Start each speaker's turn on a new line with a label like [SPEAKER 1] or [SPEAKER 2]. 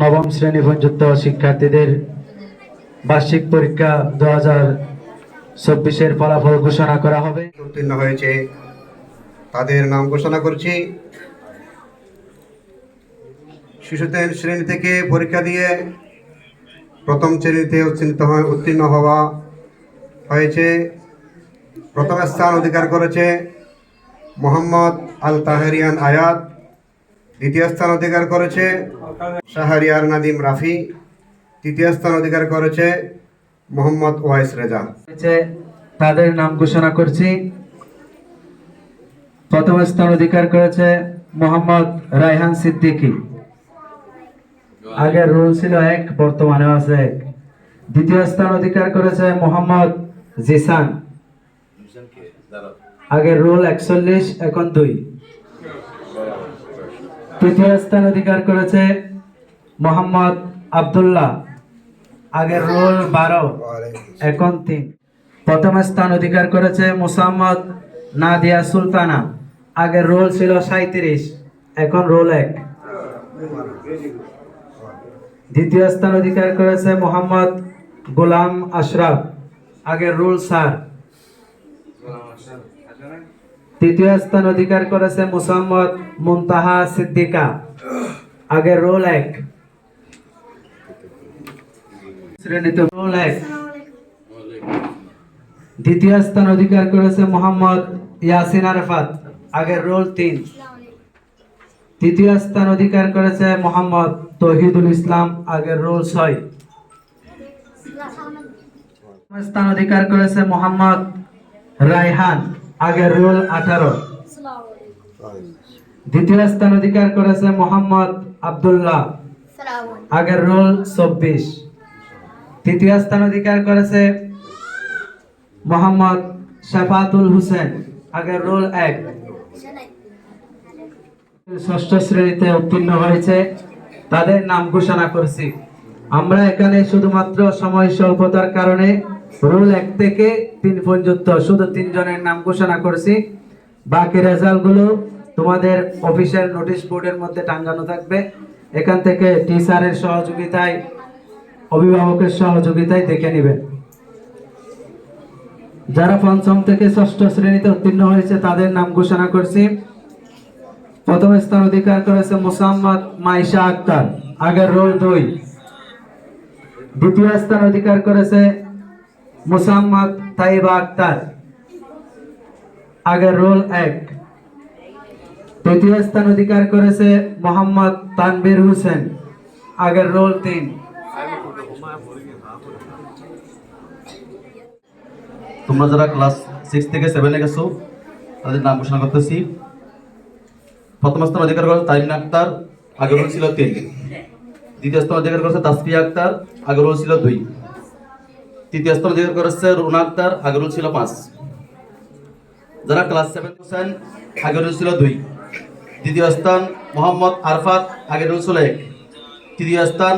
[SPEAKER 1] নবম শ্রেণি পর্যন্ত শিক্ষার্থীদের বার্ষিক পরীক্ষা দু হাজার চব্বিশের ফলাফল ঘোষণা করা হবে।
[SPEAKER 2] উত্তীর্ণ হয়েছে, তাদের নাম ঘোষণা করছি। শিশুদের শ্রেণি থেকে পরীক্ষা দিয়ে প্রথম শ্রেণীতে উত্তীর্ণ উত্তীর্ণ হওয়া হয়েছে। প্রথম স্থান অধিকার করেছে মোহাম্মদ আল তাহেরিয়ান আয়াত। দ্বিতীয় স্থান অধিকার করেছে শাহরিয়ার নাদিম রাফি। তৃতীয় স্থান অধিকার করেছে মোহাম্মদ ওয়াইস রেজা।
[SPEAKER 1] তাদের নাম ঘোষণা করছি। প্রথম স্থান অধিকার করেছে মোহাম্মদ রায়হান সিদ্দিকী। আগের রুল ছিল এক বর্তমানে আছে এক। দ্বিতীয় স্থান অধিকার করেছে মোহাম্মদ জিসান। আগের রুল একচল্লিশ, এখন দুই। তৃতীয় স্থান অধিকার করেছে মোহাম্মদ আব্দুল্লাহ। আগের রোল বারো, এখন তিন। প্রথম স্থান অধিকার করেছে মুসাম্মদ নাদিয়া সুলতানা। আগের রোল ছিল সাঁত্রিশ এখন রোল এক। দ্বিতীয় স্থান অধিকার করেছে মোহাম্মদ গোলাম আশরাফ। আগের রোল সার তৃতীয় স্থান অধিকার করেছে মুসাম্মদ মুনতাহা সিদ্দিকা। আগের রোল এক শ্রেণীতে রোল এক দ্বিতীয় স্থান অধিকার করেছে মোহাম্মদ ইয়াসিন আরফাত। আগের রোল তিন। তৃতীয় স্থান অধিকার করেছে মোহাম্মদ তহিদুল ইসলাম। আগের রোল ছয়। স্থান অধিকার করেছে মোহাম্মদ রায়হান। আগের রোল আঠারো। দ্বিতীয় স্থান অধিকার করেছে মোহাম্মদ আব্দুল্লাহ। আগের রোল চব্বিশ। তৃতীয় স্থান অধিকার করেছে মোহাম্মদ শাফাতুল হোসেন। আগের রোল এক। ষষ্ঠ শ্রেণীতে উত্তীর্ণ হয়েছে। তাদের নাম ঘোষণা করছি। আমরা এখানে শুধুমাত্র সময় স্বল্পতার কারণে রোল এক থেকে তিন পর্যন্ত, শুধু তিনজনের নাম ঘোষণা করছি। বাকি রেজাল্টগুলো তোমাদের অফিসের নোটিশ বোর্ডের মধ্যে টাঙ্গানো থাকবে। এখান থেকে টিচারের সহযোগিতায়, অভিভাবকের সহযোগিতায় দেখে নেবেন। যারা পঞ্চম থেকে ষষ্ঠ শ্রেণীতে উত্তীর্ণ হয়েছে, তাদের নাম ঘোষণা করছি। প্রথম স্থান অধিকার করেছে মুসাম্মদ মাইশা আক্তার, আগের রোল দুই। দ্বিতীয় স্থান অধিকার করেছে মুসাম্মদ তাইবা আক্তার, আগের রোল এক। তৃতীয় স্থান অধিকার করেছে মোহাম্মদ তানবির হোসেন, আগের রোল তিন।
[SPEAKER 3] তোমরা যারা ক্লাস সিক্স থেকে সেভেনে গেছো, তাদের নাম ঘোষণা করতেছি। প্রথম স্থান অধিকার করেছে তাইমিন আক্তার, আগের রোল ছিল তিন। দ্বিতীয় স্থান অধিকার করেছে তাসফিয়া আক্তার, আগের রোল ছিল দুই। তৃতীয় স্থান অধিকার করেছে রুনা আক্তার আগের ছিল পাঁচ। যারা ক্লাস সেভেন হোসেন আগের ছিল দুই। দ্বিতীয় স্থান মোহাম্মদ আরফাত আগের ছিল এক। তৃতীয় স্থান